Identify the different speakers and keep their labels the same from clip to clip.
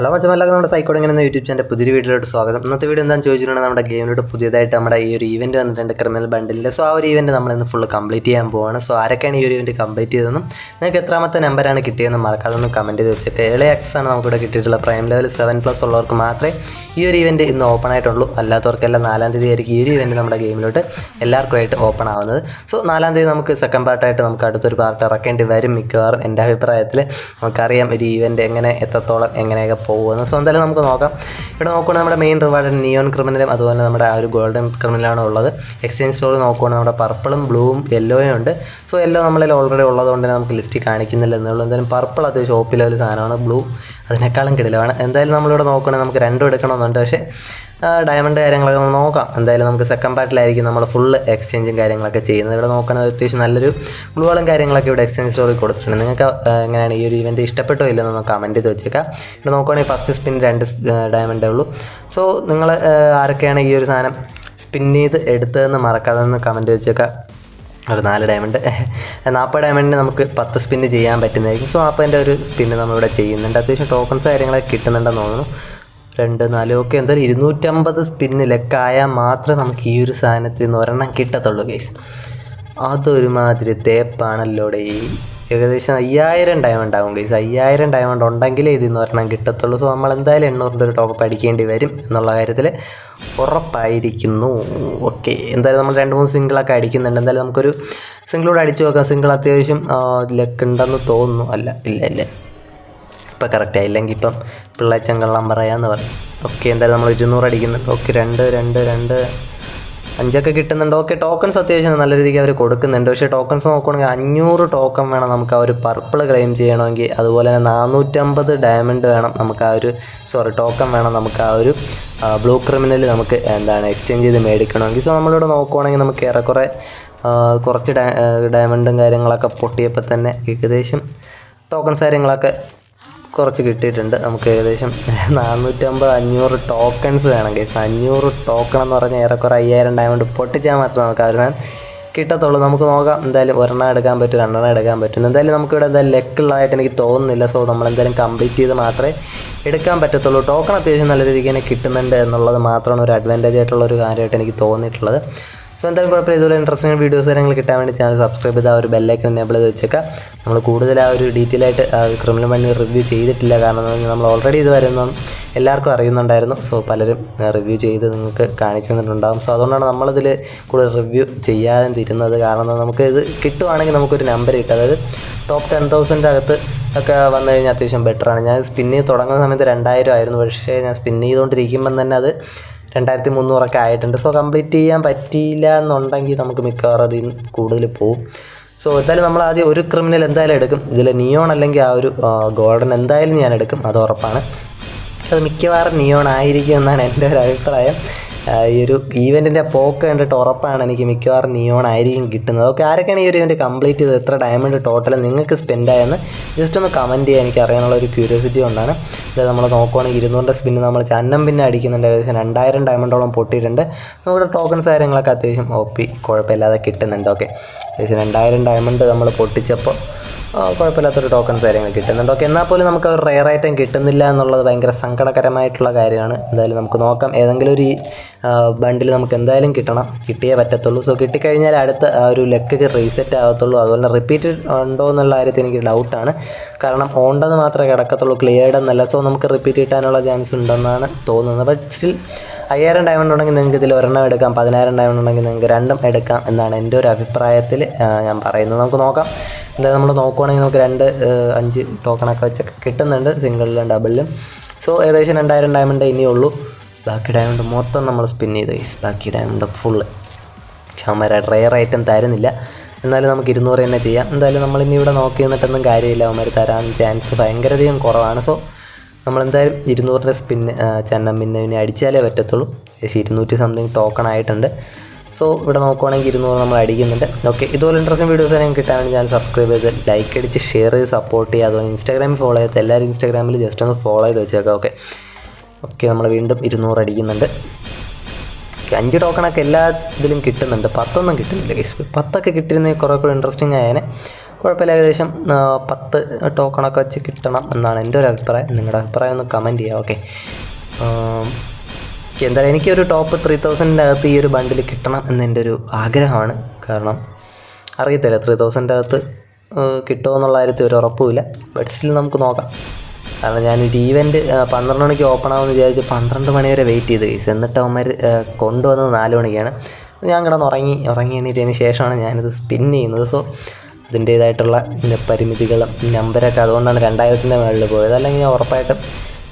Speaker 1: Hello മച്ചമല്ലാതെ നമ്മുടെ സൈക്കോഡ് YouTube channel പുതിയ വീഡിയോയിലോട്ട് സ്വാഗതം. ഇന്നത്തെ വീഡിയോ എന്താണെന്ന് ചോദിച്ചിട്ടുണ്ടെങ്കിൽ നമ്മുടെ ഗെയിമിലോട്ട് പുതിയതായിട്ട് നമ്മുടെ ഈ ഒരു ഇവന്റ് വന്നിട്ടുണ്ട് ക്രിമിനൽ ബണ്ടിലിൽ സോ ആ ഒരു ഈവന്റ് നമ്മളിന്ന് ഫുൾ കംപ്ലീറ്റ് ചെയ്യാൻ പോവാണ്. സോ ആരൊക്കെയാണ് ഈ ഒരു ഇവന്റ് കംപ്ലീറ്റ് ചെയ്തതെന്നും നിങ്ങൾക്ക് എത്രാമത്തെ നമ്പറാണ് കിട്ടിയതെന്ന് മറക്കാതെ ഒന്ന് കമന്റ് ചെയ്ത് വെച്ചിട്ട് ഏളി ആക്സസ് ആണ് നമുക്കിവിടെ കിട്ടിയിട്ടുള്ള. പ്രൈം ലെവൽ സെവൻ പ്ലസ് ഉള്ളവർക്ക് മാത്രമേ ഈ ഒരു ഇവന്റ് ഇന്ന് ഓപ്പൺ ആയിട്ടുള്ളൂ. അല്ലാത്തവർക്കെല്ലാം നാലാം തീയതി ആയിരിക്കും ഈ ഒരു ഇവന്റ് നമ്മുടെ ഗെയിമിലോട്ട് എല്ലാവർക്കുമായിട്ട് ഓപ്പൺ ആവുന്നത്. സോ നാലാം തീയതി നമുക്ക് സെക്കൻഡ് പാർട്ടായിട്ട് നമുക്ക് അടുത്തൊരു പാർട്ട് ഇറക്കേണ്ടി വരും മിക്കവാറും. എന്റെ അഭിപ്രായത്തിൽ നമുക്കറിയാം ഒരു ഇവന്റ് എങ്ങനെ എത്രത്തോളം എങ്ങനെയൊക്കെ പോകുമെന്ന് സോ എന്തായാലും നമുക്ക് നോക്കാം. ഇവിടെ നോക്കുകയാണെങ്കിൽ നമ്മുടെ മെയിൻ റിവാർഡ് നിയോൺ ക്രിമിനലും അതുപോലെ നമ്മുടെ ആ ഒരു ഗോൾഡൻ ക്രിമിനലാണ് ഉള്ളത്. എക്സ്ചേഞ്ച് സ്റ്റോർ നോക്കുകയാണെങ്കിൽ നമ്മുടെ പർപ്പിളും ബ്ലൂവും യെല്ലോയും ഉണ്ട്. സോ യെല്ലോ നമ്മളിൽ ഓൾറെഡി ഉള്ളതുകൊണ്ട് തന്നെ നമുക്ക് ലിസ്റ്റ് കാണിക്കുന്നില്ല എന്നുള്ളൂ. എന്തായാലും പർപ്പിൾ അത് ഷോപ്പിലെ ഒരു സാധനമാണ് ബ്ലൂ അതിനേക്കാളും കിടിലമാണ്. എന്തായാലും നമ്മളിവിടെ നോക്കുകയാണെങ്കിൽ നമുക്ക് രണ്ടും എടുക്കണമെന്നുണ്ട്. പക്ഷേ ഡയമണ്ട് കാര്യങ്ങളൊക്കെ നോക്കാം. എന്തായാലും നമുക്ക് സെക്കൻഡ് പാർട്ടിലായിരിക്കും നമ്മൾ ഫുൾ എക്സ്ചേഞ്ചും കാര്യങ്ങളൊക്കെ ചെയ്യുന്നത്. ഇവിടെ നോക്കുകയാണെങ്കിൽ അത്യാവശ്യം നല്ലൊരു ഗ്ലൂകളും കാര്യങ്ങളൊക്കെ ഇവിടെ എക്സ്ചേഞ്ച് സ്റ്റോറിൽ കൊടുത്തിട്ടുണ്ട്. നിങ്ങൾക്ക് എങ്ങനെയാണ് ഈ ഒരു ഇവന്റ് ഇഷ്ടപ്പെട്ടോ ഇല്ലെന്ന് ഒന്ന് കമന്റ് ചെയ്ത് വെച്ചേക്കാം. ഇവിടെ നോക്കുകയാണെങ്കിൽ ഫസ്റ്റ് സ്പിൻ രണ്ട് ഡയമണ്ടേ ഉള്ളൂ. സോ നിങ്ങൾ ആരൊക്കെയാണ് ഈ ഒരു സാധനം സ്പിൻ ചെയ്ത് എടുത്തതെന്ന് മറക്കാതെ ഒന്ന് കമന്റ് വെച്ചേക്കാം. ഒരു നാല് ഡയമണ്ട് നാൽപ്പത് ഡയമണ്ടിന് നമുക്ക് പത്ത് സ്പിന്ന് ചെയ്യാൻ പറ്റുന്നതായിരിക്കും. സോ നാൽപ്പതിന്റെ ഒരു സ്പിന്ന് നമ്മളിവിടെ ചെയ്യുന്നുണ്ട്. അത്യാവശ്യം ടോക്കൺസ് കാര്യങ്ങളൊക്കെ കിട്ടുന്നുണ്ടെന്ന് തോന്നുന്നു. രണ്ട് നാല് ഓക്കെ. എന്തായാലും ഇരുന്നൂറ്റമ്പത് സ്പിന്ന് ലെക്കായാൽ മാത്രമേ നമുക്ക് ഈ ഒരു സാധനത്തിൽ നിന്ന് ഒരെണ്ണം കിട്ടത്തുള്ളൂ കേസ് അതൊരുമാതിരി ഈ ഏകദേശം അയ്യായിരം ഡയമണ്ട് ആകും കേസ് അയ്യായിരം ഡയമണ്ട് ഉണ്ടെങ്കിലേ ഇതിൽ നിന്ന് ഒരെണ്ണം കിട്ടത്തുള്ളൂ. സോ നമ്മൾ എന്തായാലും എണ്ണൂറിന്റെ ഒരു ടോപ്പ് അടിക്കേണ്ടി വരും എന്നുള്ള കാര്യത്തിൽ ഉറപ്പായിരിക്കുന്നു ഓക്കെ. എന്തായാലും നമ്മൾ രണ്ട് മൂന്ന് സിംഗിളൊക്കെ അടിക്കുന്നുണ്ട്. എന്തായാലും നമുക്കൊരു സിംഗിളോട് അടിച്ചു നോക്കാം. സിംഗിൾ അത്യാവശ്യം ലെക്ക് ഉണ്ടെന്ന് തോന്നുന്നു. അല്ല ഇല്ല ഇല്ല. ഇപ്പം കറക്റ്റ് ആയില്ലെങ്കിൽ ഇപ്പം പിള്ളേച്ചൻ കള്ളം പറയാന്ന് പറയും ഓക്കെ എന്തായാലും നമ്മൾ ഇരുന്നൂറ് അടിക്കുന്നുണ്ട് ഓക്കെ രണ്ട് രണ്ട് രണ്ട്. അഞ്ചൊക്കെ കിട്ടുന്നുണ്ട്. ഓക്കെ ടോക്കൺസ് അത്യാവശ്യം നല്ല രീതിക്ക് അവർ കൊടുക്കുന്നുണ്ട്. പക്ഷേ ടോക്കൺസ് നോക്കുകയാണെങ്കിൽ അഞ്ഞൂറ് ടോക്കൺ വേണം നമുക്ക് ആ ഒരു പർപ്പിൾ ക്ലെയിം ചെയ്യണമെങ്കിൽ. അതുപോലെ തന്നെ നാനൂറ്റമ്പത് ഡയമണ്ട് വേണം നമുക്ക് ആ ഒരു സോറി ടോക്കൺ വേണം നമുക്ക് ആ ഒരു ബ്ലൂ ക്രിമിനൽ നമുക്ക് എന്താണ് എക്സ്ചേഞ്ച് ചെയ്ത് മേടിക്കണമെങ്കിൽ. സോ നമ്മളിവിടെ നോക്കുവാണെങ്കിൽ നമുക്ക് ഏറെക്കുറെ കുറച്ച് ഡയമണ്ടും കാര്യങ്ങളൊക്കെ പൊട്ടിയപ്പോൾ തന്നെ ഏകദേശം ടോക്കൺസ് കാര്യങ്ങളൊക്കെ കുറച്ച് കിട്ടിയിട്ടുണ്ട്. നമുക്ക് ഏകദേശം നാനൂറ്റമ്പത് അഞ്ഞൂറ് ടോക്കൺസ് വേണം കേസ് അഞ്ഞൂറ് ടോക്കൺ എന്ന് പറഞ്ഞാൽ ഏറെക്കുറെ അയ്യായിരം ഡയമണ്ട് പൊട്ടിച്ചാൽ മാത്രമേ നമുക്ക് അവർ കിട്ടത്തുള്ളൂ. നമുക്ക് നോക്കാം എന്തായാലും ഒരെണ്ണം എടുക്കാൻ പറ്റും രണ്ടെണ്ണം എടുക്കാൻ പറ്റും. എന്തായാലും നമുക്കിവിടെ എന്തായാലും ലെക്കുള്ളതായിട്ട് എനിക്ക് തോന്നുന്നില്ല. സോ നമ്മൾ എന്തായാലും കംപ്ലീറ്റ് ചെയ്ത് മാത്രമേ എടുക്കാൻ പറ്റത്തുള്ളൂ. ടോക്കൺ അത്യാവശ്യം നല്ല രീതിക്ക് തന്നെ കിട്ടുന്നുണ്ട് എന്നുള്ളത് മാത്രമാണ് ഒരു അഡ്വാന്റേജ് ആയിട്ടുള്ള ഒരു കാര്യമായിട്ട് എനിക്ക് തോന്നിയിട്ടുള്ളത്. സോ എന്തായാലും കുഴപ്പമില്ല. ഇതുപോലെ ഇൻട്രസ്റ്റിംഗ് വീഡിയോസ് കാര്യങ്ങൾ കിട്ടാൻ വേണ്ടി ചാനൽ സബ്സ്ക്രൈബ് ചെയ്ത് ആ ഒരു ബെല്ലൈക്കൺ എനേബിൾ ചെയ്ത് വെച്ചേക്കാം. നമ്മൾ കൂടുതൽ ആ ഒരു ഡീറ്റെയിൽ ആയിട്ട് ക്രിമിനൽ മണി റിവ്യൂ ചെയ്തിട്ടില്ല. കാരണം നമ്മൾ ഓൾറെഡി ഇത് വരുന്ന എല്ലാവർക്കും അറിയുന്നുണ്ടായിരുന്നു. സോ പലരും റിവ്യൂ ചെയ്ത് നിങ്ങൾക്ക് കാണിച്ചു തന്നിട്ടുണ്ടാകും സോ അതുകൊണ്ടാണ് നമ്മളിതിൽ കൂടുതൽ റിവ്യൂ ചെയ്യാതെ തിരുന്നത് കാരണം നമുക്ക് ഇത് കിട്ടുവാണെങ്കിൽ നമുക്കൊരു നമ്പർ കിട്ടും. അതായത് ടോപ്പ് ടെൻ തൗസൻഡ് അകത്ത് ഒക്കെ വന്നു കഴിഞ്ഞാൽ അത്യാവശ്യം ബെറ്ററാണ് ഞാൻ സ്പിന്ന് തുടങ്ങുന്ന സമയത്ത് രണ്ടായിരം ആയിരുന്നു. പക്ഷേ ഞാൻ സ്പിന്ന് ചെയ്തുകൊണ്ടിരിക്കുമ്പം തന്നെ അത് രണ്ടായിരത്തി മുന്നൂറൊക്കെ ആയിട്ടുണ്ട്. സോ കംപ്ലീറ്റ് ചെയ്യാൻ പറ്റിയില്ല എന്നുണ്ടെങ്കിൽ നമുക്ക് മിക്കവാറും അതിൽ കൂടുതൽ പോവും. സോ എന്തായാലും നമ്മൾ ആദ്യം ഒരു ക്രിമിനൽ എന്തായാലും എടുക്കും. ഇതിൽ നിയോൺ അല്ലെങ്കിൽ ആ ഒരു ഗോൾഡൻ എന്തായാലും ഞാൻ എടുക്കും. അത് ഉറപ്പാണ്. അത് മിക്കവാറും നിയോൺ ആയിരിക്കും എന്നാണ് എന്റെ ഒരു അഭിപ്രായം. ഈ ഒരു ഈവെന്റിന്റെ പോക്ക് കണ്ടിട്ട് ഉറപ്പാണ് എനിക്ക് മിക്കവാറും നിയോൺ ആയിരിക്കും കിട്ടുന്നത്. ഓക്കെ ആരൊക്കെയാണ് ഈ ഒരു ഇവന്റ് കംപ്ലീറ്റ് ചെയ്തത്? എത്ര ഡയമണ്ട് ടോട്ടൽ നിങ്ങൾക്ക് സ്പെൻഡ് ആയെന്ന് ജസ്റ്റ് ഒന്ന് കമന്റ് ചെയ്യാൻ എനിക്ക് അറിയാനുള്ള ഒരു ക്യൂരിയോസിറ്റി കൊണ്ടാണ്. ഇത് നമ്മൾ നോക്കുവാണെങ്കിൽ ഇരുന്നൂറിന്റെ സ്പിന്ന് നമ്മൾ ചന്നം പിന്നെ അടിക്കുന്നുണ്ട്. ഏകദേശം രണ്ടായിരം ഡയമണ്ടോളം പൊട്ടിയിട്ടുണ്ട്. നമ്മുടെ ടോക്കൺസ് കാര്യങ്ങളൊക്കെ അത്യാവശ്യം ഒപ്പി കുഴപ്പമില്ലാതെ കിട്ടുന്നുണ്ട്. ഓക്കെ ഏകദേശം രണ്ടായിരം ഡയമണ്ട് നമ്മൾ പൊട്ടിച്ചപ്പോൾ കുഴപ്പമില്ലാത്തൊരു ടോക്കൺസ് കാര്യങ്ങൾ കിട്ടുന്നുണ്ട്. ഓക്കെ എന്നാൽ പോലും നമുക്ക് റെയർ ഐറ്റം കിട്ടുന്നില്ല എന്നുള്ളത് ഭയങ്കര സങ്കടകരമായിട്ടുള്ള കാര്യമാണ്. എന്തായാലും നമുക്ക് നോക്കാം. ഏതെങ്കിലും ഒരു ബണ്ടിൽ നമുക്ക് എന്തായാലും കിട്ടണം. കിട്ടിയേ പറ്റത്തുള്ളൂ. സോ കിട്ടിക്കഴിഞ്ഞാൽ അടുത്ത ഒരു ലെക്കൊക്കെ റീസെറ്റ് ആകത്തുള്ളൂ. അതുപോലെ തന്നെ റിപ്പീറ്റ് ഉണ്ടോ എന്നുള്ള കാര്യത്തിൽ എനിക്ക് ഡൗട്ടാണ് കാരണം ഓണ്ടെന്ന് മാത്രമേ കിടക്കത്തുള്ളൂ. ക്ലിയർഡ് എന്നല്ല. സോ നമുക്ക് റിപ്പീറ്റ് കിട്ടാനുള്ള ചാൻസ് ഉണ്ടെന്നാണ് തോന്നുന്നത്. ബട്ട് സ്റ്റിൽ അയ്യായിരം ഡയമണ്ട് ഉണ്ടെങ്കിൽ നിങ്ങൾക്ക് ഇതിൽ ഒരെണ്ണം എടുക്കാം. പതിനായിരം ഡയമണ്ട് ഉണ്ടെങ്കിൽ നിങ്ങൾക്ക് രണ്ടും എടുക്കാം എന്നാണ് എന്റെ ഒരു അഭിപ്രായത്തിൽ ഞാൻ പറയുന്നത്. നമുക്ക് നോക്കാം. എന്തായാലും നമ്മൾ നോക്കുവാണെങ്കിൽ നമുക്ക് രണ്ട് അഞ്ച് ടോക്കണൊക്കെ വെച്ചൊക്കെ കിട്ടുന്നുണ്ട്. സിംഗിളിലും ഡബിളിലും സോ ഏകദേശം രണ്ടായിരം ഡയമണ്ട് ഇനിയുള്ളൂ ബാക്കി ഡയമണ്ട് മൊത്തം നമ്മൾ സ്പിൻ ചെയ്ത് കഴിച്ചു ബാക്കി ഡയമണ്ട് ഫുള്ള് ക്ഷമര റെയർ ഐറ്റം തരുന്നില്ല. എന്നാലും നമുക്ക് ഇരുന്നൂറ് തന്നെ ചെയ്യാം. എന്തായാലും നമ്മൾ ഇനി ഇവിടെ നോക്കി നിന്നിട്ടൊന്നും കാര്യമില്ല. അവന്മാർ തരാൻ ചാൻസ് ഭയങ്കര ഭയങ്കരധികം കുറവാണ്. സോ നമ്മളെന്തായാലും ഇരുന്നൂറിന്റെ സ്പിന്ന് ചെന്നം പിന്നെ അടിച്ചാലേ പറ്റത്തുള്ളൂ. ഏകദേശം ഇരുന്നൂറ്റി സംതിങ് ടോക്കൺ ആയിട്ടുണ്ട്. സോ ഇവിടെ നോക്കുവാണെങ്കിൽ ഇരുന്നൂറ് നമ്മൾ അടിക്കുന്നുണ്ട് ഓക്കെ ഇതുപോലെ ഇൻട്രസ്റ്റിംഗ് വീഡിയോസ് തന്നെ കിട്ടാൻ ഞാൻ സബ്സ്ക്രൈബ് ചെയ്ത് ലൈക്ക് അടിച്ച് ഷെയർ ചെയ്ത് സപ്പോർട്ട് ചെയ്യുക. അതുപോലെ ഇൻസ്റ്റാഗ്രാമിൽ ഫോളോ ചെയ്ത് എല്ലാവരും ഇൻസ്റ്റാഗ്രാമിൽ ജസ്റ്റ് ഒന്ന് ഫോളോ ചെയ്ത് വെച്ചേക്കാം ഓക്കെ ഓക്കെ നമ്മൾ വീണ്ടും ഇരുന്നൂറ് അടിക്കുന്നുണ്ട് അഞ്ച് ടോക്കണൊക്കെ എല്ലാ ഇതിലും കിട്ടുന്നുണ്ട്. പത്തൊന്നും കിട്ടുന്നില്ല ഗൈസ് പത്തൊക്കെ കിട്ടിയിരുന്നെങ്കിൽ കുറേ കൂടെ ഇൻട്രസ്റ്റിംഗ് ആയേനെ. കുഴപ്പമില്ല ഏകദേശം പത്ത് ടോക്കണൊക്കെ വെച്ച് കിട്ടണം എന്നാണ് എന്റെ ഒരു അഭിപ്രായം. നിങ്ങളുടെ അഭിപ്രായം ഒന്ന് കമന്റ് ചെയ്യുക ഓക്കെ എന്തായാലും എനിക്കൊരു ടോപ്പ് ത്രീ തൗസൻഡിന്റെ അകത്ത് ഈ ഒരു ബണ്ടിൽ കിട്ടണം എന്നെന്റെ ഒരു ആഗ്രഹമാണ്. കാരണം അറിയത്തില്ല ത്രീ തൗസൻഡിന്റെ അകത്ത് കിട്ടുമോ എന്നുള്ള കാര്യത്തിൽ ഒരു ഉറപ്പുമില്ല. ബട്ട് സ്റ്റിൽ നമുക്ക് നോക്കാം. കാരണം ഞാനൊരു ഈവന്റ് പന്ത്രണ്ട് മണിക്ക് ഓപ്പൺ ആകുമെന്ന് വിചാരിച്ച് പന്ത്രണ്ട് മണി വരെ വെയിറ്റ് ചെയ്ത് കേസ് എന്നിട്ട് അവന്മാർ കൊണ്ടുവന്നത് നാല് മണിക്കാണ്. ഞാൻ കിടന്ന് ഉറങ്ങി. ഉറങ്ങി എണീറ്റതിന് ശേഷമാണ് ഞാനിത് സ്പിൻ ചെയ്യുന്നത്. സോ അതിന്റേതായിട്ടുള്ള പരിമിതികളും നമ്പരൊക്കെ അതുകൊണ്ടാണ് രണ്ടായിരത്തിന്റെ മുകളിൽ പോയത്. അല്ലെങ്കിൽ ഞാൻ ഉറപ്പായിട്ടും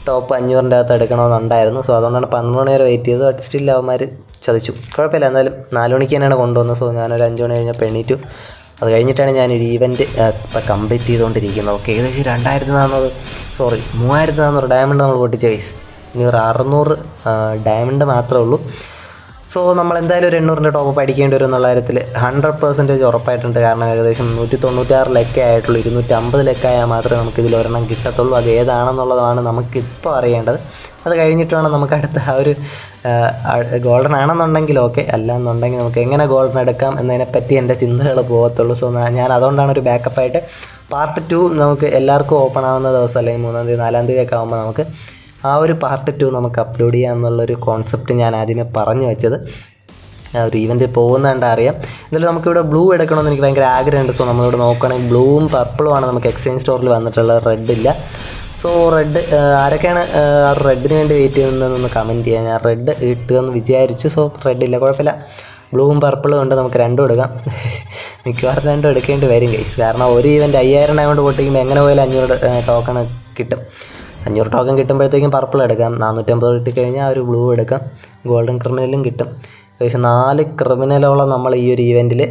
Speaker 1: ടോപ്പ് അഞ്ഞൂറിന്റെ അകത്ത് എടുക്കണമെന്നുണ്ടായിരുന്നു. സോ അതുകൊണ്ടാണ് പന്ത്രണ്ട് മണി വരെ വെയിറ്റ് ചെയ്തത്. ബട്ട് സ്റ്റിൽ അവന്മാർ ചതിച്ചു. കുഴപ്പമില്ല. എന്തായാലും നാല് മണിക്ക് തന്നെയാണ് കൊണ്ടുവന്നത്. സോ ഞാനൊരു അഞ്ച് മണി കഴിഞ്ഞപ്പോൾ എണീറ്റു. അത് കഴിഞ്ഞിട്ടാണ് ഞാൻ ഒരു ഈവന്റ് ഇപ്പം കംപ്ലീറ്റ് ചെയ്തുകൊണ്ടിരിക്കുന്നത്. ഓക്കെ ഏകദേശം രണ്ടായിരത്തി നാനൂറ് സോറി മൂവായിരത്തി നാനൂറ് ഡയമണ്ട് നമ്മൾ പൊട്ടിച്ച വൈസ് ഇനി ഒരു അറുന്നൂറ് ഡയമണ്ട് മാത്രമേ ഉള്ളൂ. സോ നമ്മൾ എന്തായാലും ഒരു എണ്ണൂറിന്റെ ടോപ്പ് പഠിക്കേണ്ടി വരും എന്നുള്ള കാര്യത്തിൽ ഹൺഡ്രഡ് പെർസെന്റേജ് ഉറപ്പായിട്ടുണ്ട്. കാരണം ഏകദേശം നൂറ്റി തൊണ്ണൂറ്റാറ് ലെക്കെ ആയിട്ടുള്ളൂ. ഇരുന്നൂറ്റി അമ്പത് ലെക്കായാൽ മാത്രമേ നമുക്ക് ഇതിൽ ഒരെണ്ണം കിട്ടത്തുള്ളൂ. അത് ഏതാണെന്നുള്ളതാണ് നമുക്കിപ്പോൾ അറിയേണ്ടത്. അത് കഴിഞ്ഞിട്ട് വേണം നമുക്ക് അടുത്ത ആ ഒരു ഗോൾഡൻ ആണെന്നുണ്ടെങ്കിൽ ഓക്കെ അല്ല എന്നുണ്ടെങ്കിൽ നമുക്ക് എങ്ങനെ ഗോൾഡൻ എടുക്കാം എന്നതിനെപ്പറ്റി എന്റെ ചിന്തകൾ പോകത്തുള്ളൂ. സോ ഞാൻ അതുകൊണ്ടാണ് ഒരു ബാക്കപ്പായിട്ട് പാർട്ട് ടു നമുക്ക് എല്ലാവർക്കും ഓപ്പൺ ആവുന്ന ദിവസം അല്ലെങ്കിൽ മൂന്നാം തീയതി നാലാം തീയതി ഒക്കെ ആകുമ്പോൾ നമുക്ക് ആ ഒരു പാർട്ട് ടു നമുക്ക് അപ്ലോഡ് ചെയ്യാം എന്നുള്ളൊരു കോൺസെപ്റ്റ് ഞാൻ ആദ്യമേ പറഞ്ഞു വെച്ചത്. ആ ഒരു ഈവന്റ് പോകുന്നതുകൊണ്ട് അറിയാം. എന്തായാലും നമുക്കിവിടെ ബ്ലൂ എടുക്കണമെന്ന് എനിക്ക് ഭയങ്കര ആഗ്രഹമുണ്ട്. സോ നമ്മളിവിടെ നോക്കുകയാണെങ്കിൽ ബ്ലൂവും പർപ്പിളും ആണ് നമുക്ക് എക്സ്ചേഞ്ച് സ്റ്റോറിൽ വന്നിട്ടുള്ളത് റെഡ് ഇല്ല. സോ റെഡ് ആരൊക്കെയാണ് ആ റെഡിന് വേണ്ടി വെയിറ്റ് ചെയ്യുന്നതെന്നൊന്ന് കമന്റ് ചെയ്യാം. ഞാൻ റെഡ് കിട്ടുമെന്ന് വിചാരിച്ചു. സോ റെഡ് ഇല്ല കുഴപ്പമില്ല. ബ്ലൂവും പർപ്പിളും ഉണ്ട്. നമുക്ക് രണ്ടും എടുക്കാം. മിക്കവാറും രണ്ടും എടുക്കേണ്ടി വരും ഗൈസ് കാരണം ഒരു ഈവന്റ് അയ്യായിരം ആയതുകൊണ്ട് പൊട്ടിക്കുമ്പോൾ എങ്ങനെ പോയാലും അഞ്ഞൂറ് ടോക്കൺ കിട്ടും. അഞ്ഞൂറ് ടോക്കൺ കിട്ടുമ്പോഴത്തേക്കും പർപ്പിൾ എടുക്കാം. നാനൂറ്റമ്പത് കിട്ടിക്കഴിഞ്ഞാൽ ഒരു ബ്ലൂ എടുക്കാം. ഗോൾഡൻ ക്രിമിനലും കിട്ടും. ഏകദേശം നാല് ക്രിമിനലോളം നമ്മൾ ഈ ഒരു ഇവന്റിൽ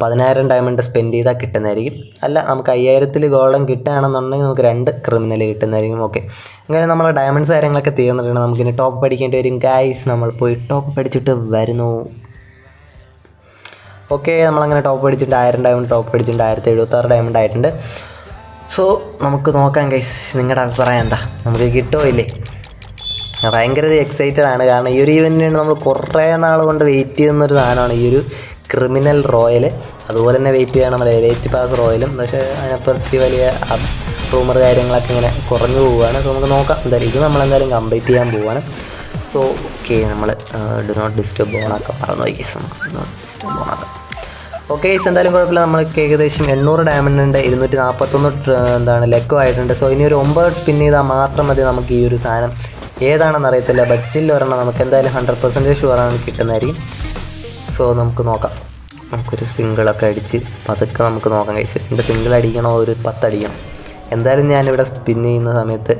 Speaker 1: പതിനായിരം ഡയമണ്ട് സ്പെൻഡ് ചെയ്താൽ കിട്ടുന്നതായിരിക്കും. അല്ല നമുക്ക് അയ്യായിരത്തിൽ ഗോൾഡൻ കിട്ടുകയാണെന്നുണ്ടെങ്കിൽ നമുക്ക് രണ്ട് ക്രിമിനൽ കിട്ടുന്നതായിരിക്കും. ഓക്കെ അങ്ങനെ നമ്മൾ ഡയമണ്ട്സ് കാര്യങ്ങളൊക്കെ തീർന്നിട്ടുണ്ട്. നമുക്കിനി ടോപ്പ് പഠിക്കേണ്ടി വരും. ഗൈസ് നമ്മൾ പോയി ടോപ്പ് പഠിച്ചിട്ട് വരുന്നു. ഓക്കെ നമ്മളങ്ങനെ ടോപ്പ് അടിച്ചിട്ട് ആയിരം ഡയമണ്ട് ടോപ്പ് അടിച്ചിട്ട് ആയിരത്തി എഴുപത്താറ് ഡയമണ്ട് ആയിട്ടുണ്ട്. സോ നമുക്ക് നോക്കാം ഗൈസ് നിങ്ങളുടെ അഭിപ്രായം എന്താ? നമുക്ക് കിട്ടുമോ ഇല്ലേ? ഭയങ്കര എക്സൈറ്റഡ് ആണ്. കാരണം ഈ ഒരു ഇവന്റിന് നമ്മൾ കുറേ നാൾ കൊണ്ട് വെയിറ്റ് ചെയ്യുന്നൊരു സാധനമാണ് ഈ ഒരു ക്രിമിനൽ റോയൽ അതുപോലെ തന്നെ വെയിറ്റ് ചെയ്യണം നമ്മുടെ എലൈറ്റ് പാസ് റോയലും പക്ഷേ അതിനെപ്പറ്റി വലിയ റൂമർ കാര്യങ്ങളൊക്കെ ഇങ്ങനെ കുറഞ്ഞു പോവുകയാണ്. സോ നമുക്ക് നോക്കാം. എന്തായാലും ഇത് നമ്മളെന്തായാലും കംപ്ലീറ്റ് ചെയ്യാൻ പോവുകയാണ്. സോ ഓക്കെ നമ്മൾ ഡു നോട്ട് ഡിസ്റ്റർബ് ഓണാക്കാം പോയി ഡു നോട്ട് ഡിസ്റ്റർബ് ഓണാക്കാം ഓക്കെ ഗൈസ് എന്തായാലും കുഴപ്പമില്ല. നമ്മൾക്ക് ഏകദേശം എണ്ണൂറ് ഡയമണ്ട് ഉണ്ട് ഇരുന്നൂറ്റി നാൽപ്പത്തൊന്ന് എന്താണ് ലെക്കോ ആയിട്ടുണ്ട്. സോ ഇനി ഒരു ഒമ്പത് സ്പിൻ ചെയ്താൽ മാത്രം മതി നമുക്ക് ഈ ഒരു സാധനം. ഏതാണെന്ന് അറിയത്തില്ല ബട്ട് സ്റ്റിൽ ഒരെണ്ണം നമുക്ക് എന്തായാലും ഹൺഡ്രഡ് പെർസെന്റേജ് ഷുവറാണ് കിട്ടുന്നതായിരിക്കും. സോ നമുക്ക് നോക്കാം. നമുക്കൊരു സിംഗിളൊക്കെ അടിച്ച് പതുക്കെ നമുക്ക് നോക്കാം കഴിച്ച് എന്റെ സിംഗിൾ അടിക്കണോ? ഒരു പത്തടിക്കണം എന്തായാലും ഞാനിവിടെ സ്പിൻ ചെയ്യുന്ന സമയത്ത്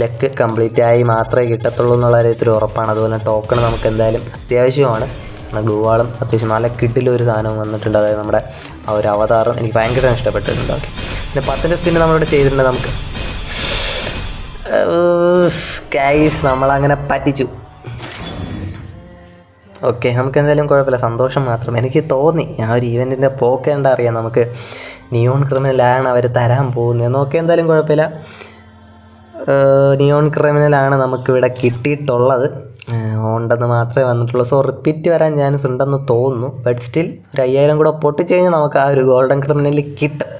Speaker 1: ലെക്ക് കംപ്ലീറ്റ് ആയി മാത്രമേ കിട്ടത്തുള്ളൂ എന്നുള്ള കാര്യത്തിൽ ഉറപ്പാണ്. അതുപോലെ ടോക്കൺ നമുക്ക് എന്തായാലും അത്യാവശ്യമാണ്. കാരണം ഗ്ലൂവാളും അത്യാവശ്യം നല്ല കിഡിലൊരു സാധനം വന്നിട്ടുണ്ട്. അതായത് നമ്മുടെ ആ ഒരു അവതാരം എനിക്ക് ഭയങ്കര ഇഷ്ടപ്പെട്ടിട്ടുണ്ട്. ഓക്കെ. പിന്നെ പത്തിന്റെ സ്പിന്ന് നമ്മളിവിടെ ചെയ്തിട്ടുണ്ട് നമുക്ക്. ഗൈസ് നമ്മളങ്ങനെ പറ്റിച്ചു. ഓക്കെ നമുക്ക് എന്തായാലും കുഴപ്പമില്ല. സന്തോഷം മാത്രം. എനിക്ക് തോന്നി ആ ഒരു ഈവന്റിന്റെ പോക്കേണ്ട അറിയാം നമുക്ക്. നിയോൺ ക്രിമിനലാണ് അവർ തരാൻ പോകുന്നത്. നോക്കി എന്തായാലും കുഴപ്പമില്ല. നിയോൺ ക്രിമിനലാണ് നമുക്കിവിടെ കിട്ടിയിട്ടുള്ളത്. ഉണ്ടെന്ന് മാത്രമേ വന്നിട്ടുള്ളൂ. സോ റിപ്പീറ്റ് വരാൻ ചാൻസ് ഉണ്ടെന്ന് തോന്നുന്നു. ബട്ട് സ്റ്റിൽ ഒരു അയ്യായിരം കൂടെ പൊട്ടിച്ച് കഴിഞ്ഞാൽ നമുക്ക് ആ ഒരു ഗോൾഡൻ ക്രിമിനൽ കിട്ടും.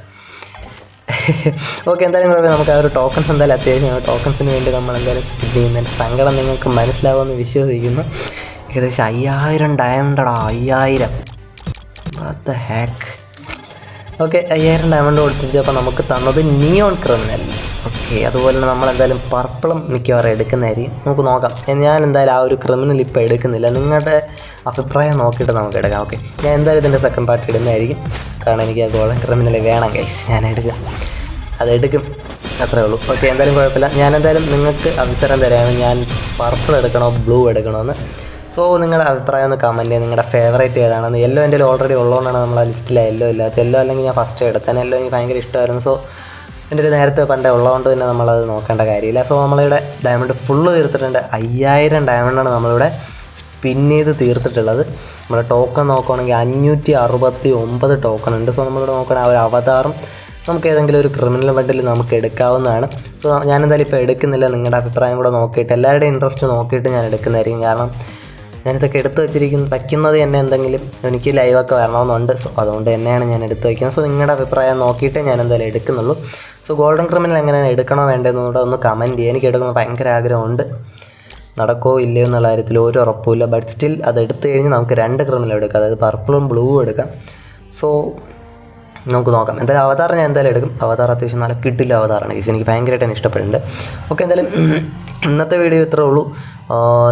Speaker 1: ഓക്കെ എന്തായാലും കുഴപ്പമില്ല നമുക്ക് ആ ഒരു ടോക്കൺസ് എന്തായാലും അത്യാവശ്യം. ടോക്കൺസിന് വേണ്ടി നമ്മൾ എന്തായാലും സ്പിൻ ചെയ്യുന്നുണ്ട് സങ്കടം നിങ്ങൾക്ക് മനസ്സിലാവുമെന്ന് വിശ്വസിക്കുന്നു. ഏകദേശം അയ്യായിരം ഡയമണ്ടടാ അയ്യായിരം. ഹാക്ക് ഓക്കെ അയ്യായിരം ഡയമണ്ട് കൊടുത്തിച്ചപ്പോൾ നമുക്ക് തന്നത് നിയോൺ ക്രിമിനൽ ഓക്കെ അതുപോലെ നമ്മൾ എന്തായാലും പർപ്പിളും മിക്കവാറും എടുക്കുന്നതായിരിക്കും. നമുക്ക് നോക്കാം. ഞാൻ എന്തായാലും ആ ഒരു ക്രിമിനൽ ഇപ്പോൾ എടുക്കുന്നില്ല. നിങ്ങളുടെ അഭിപ്രായം നോക്കിയിട്ട് നമുക്ക് എടുക്കാം. ഓക്കെ. ഞാൻ എന്തായാലും ഇതിന്റെ സെക്കൻഡ് പാർട്ട് ഇടുന്നതായിരിക്കും. കാരണം എനിക്ക് ആ ഗോൾഡൻ ക്രിമിനൽ വേണം കൈസ് ഞാൻ എടുക്കാം. അതെടുക്കും അത്രേ ഉള്ളൂ. ഓക്കെ എന്തായാലും കുഴപ്പമില്ല. ഞാൻ എന്തായാലും നിങ്ങൾക്ക് അവസരം തരാണ് ഞാൻ പർപ്പിൾ എടുക്കണോ ബ്ലൂ എടുക്കണോ എന്ന് സോ നിങ്ങളുടെ അഭിപ്രായം ഒന്ന് കമന്റ് ചെയ്യുക. നിങ്ങളുടെ ഫേവറേറ്റ് ഏതാണെന്ന്. യെല്ലോ എന്റെ ഓൾറെഡി ഉള്ളതുകൊണ്ടാണ് നമ്മൾ ലിസ്റ്റിൽ യെല്ലോ ഇല്ലാത്ത യെല്ലോ അല്ലെങ്കിൽ ഞാൻ ഫസ്റ്റ് എടുത്തത്. യെല്ലോ എനിക്ക് ഭയങ്കര ഇഷ്ടമായിരുന്നു. സോ എന്റെ ഒരു നേരത്തെ പണ്ടേ ഉള്ളതുകൊണ്ട് തന്നെ നമ്മളത് നോക്കേണ്ട കാര്യമില്ല. സോ നമ്മളിവിടെ ഡയമണ്ട് ഫുള്ള് തീർത്തിട്ടുണ്ട്. അയ്യായിരം ഡയമണ്ടാണ് നമ്മളിവിടെ സ്പിൻ ചെയ്ത് തീർത്തിട്ടുള്ളത്. നമ്മുടെ ടോക്കൺ നോക്കുകയാണെങ്കിൽ അഞ്ഞൂറ്റി അറുപത്തി ഒമ്പത് ടോക്കൺ ഉണ്ട്. സോ നമ്മളിവിടെ നോക്കുകയാണെങ്കിൽ ആ ഒരു അവതാറും നമുക്ക് ഏതെങ്കിലും ഒരു ക്രിമിനൽ ബണ്ടിൽ നമുക്ക് എടുക്കാവുന്നതാണ്. സോ ഞാൻ എന്തായാലും ഇപ്പോൾ എടുക്കുന്നില്ല. നിങ്ങളുടെ അഭിപ്രായം കൂടെ നോക്കിയിട്ട് എല്ലാവരുടെയും ഇൻട്രസ്റ്റ് നോക്കിയിട്ട് ഞാൻ എടുക്കുന്നതായിരിക്കും. കാരണം ഞാനിതൊക്കെ എടുത്തു വെച്ചിരിക്കുന്നത് വയ്ക്കുന്നത് തന്നെ എന്തെങ്കിലും എനിക്ക് ലൈവൊക്കെ വരണമെന്നുണ്ട്. സോ അതുകൊണ്ട് തന്നെയാണ് ഞാൻ എടുത്തു വയ്ക്കുന്നത് സോ നിങ്ങളുടെ അഭിപ്രായം നോക്കിയിട്ടേ ഞാൻ എന്തായാലും എടുക്കുന്നുള്ളൂ. സോ ഗോൾഡൻ ക്രിമിനൽ എങ്ങനെയാണ് എടുക്കണോ വേണ്ടതെന്ന് കൂടെ ഒന്ന് കമന്റ് ചെയ്യുക എനിക്ക് എടുക്കണം ഭയങ്കര ആഗ്രഹമുണ്ട്. നടക്കോ ഇല്ലയോ എന്നുള്ള കാര്യത്തിൽ ഒരു ഉറപ്പുമില്ല. ബട്ട് സ്റ്റിൽ അത് എടുത്തു കഴിഞ്ഞ് നമുക്ക് രണ്ട് ക്രിമിനൽ എടുക്കാം. അതായത് പർപ്പിളും ബ്ലൂവും എടുക്കാം. സോ നമുക്ക് നോക്കാം. എന്തായാലും അവതാർ ഞാൻ എന്തായാലും എടുക്കും. അവതാർ അത്യാവശ്യം നല്ല കിട്ടില്ല അവതാറാണ് കേസ് എനിക്ക് ഭയങ്കരമായിട്ട് തന്നെ ഇഷ്ടപ്പെടുന്നുണ്ട് ഓക്കെ എന്തായാലും ഇന്നത്തെ വീഡിയോ ഇത്രേ ഉള്ളൂ.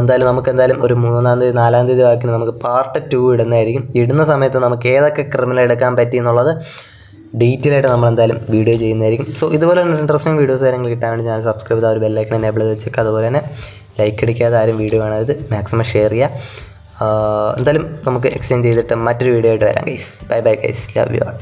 Speaker 1: എന്തായാലും നമുക്ക് എന്തായാലും ഒരു മൂന്നാം തീയതി നാലാം തീയതി വാക്കിന് നമുക്ക് പാർട്ട് ടു ഇടുന്നതായിരിക്കും. ഇടുന്ന സമയത്ത് നമുക്ക് ഏതൊക്കെ ക്രിമിനൽ എടുക്കാൻ പറ്റി എന്നുള്ളത് ഡീറ്റെയിൽ ആയിട്ട് നമ്മൾ എന്തായാലും വീഡിയോ ചെയ്യുന്നതായിരിക്കും. സോ ഇതുപോലെ തന്നെ ഇൻട്രസ്റ്റിംഗ് വീഡിയോസ് കാര്യങ്ങൾ കിട്ടാൻ വേണ്ടി ഞാൻ സബ്സ്ക്രൈബ് ചെയ്ത ഒരു ബെല്ലൈക്കൺ എനേബിൾ ചെയ്ത് വെച്ചേക്കുക അതുപോലെ തന്നെ ലൈക്ക് അടിക്കാതെ ആരും വീഡിയോ കാണരുത്. മാക്സിമം ഷെയർ ചെയ്യുക എന്തായാലും നമുക്ക് എക്സ്ചേഞ്ച് ചെയ്തിട്ട് മറ്റൊരു വീഡിയോ ആയിട്ട് വരാം guys bye bye guys love you all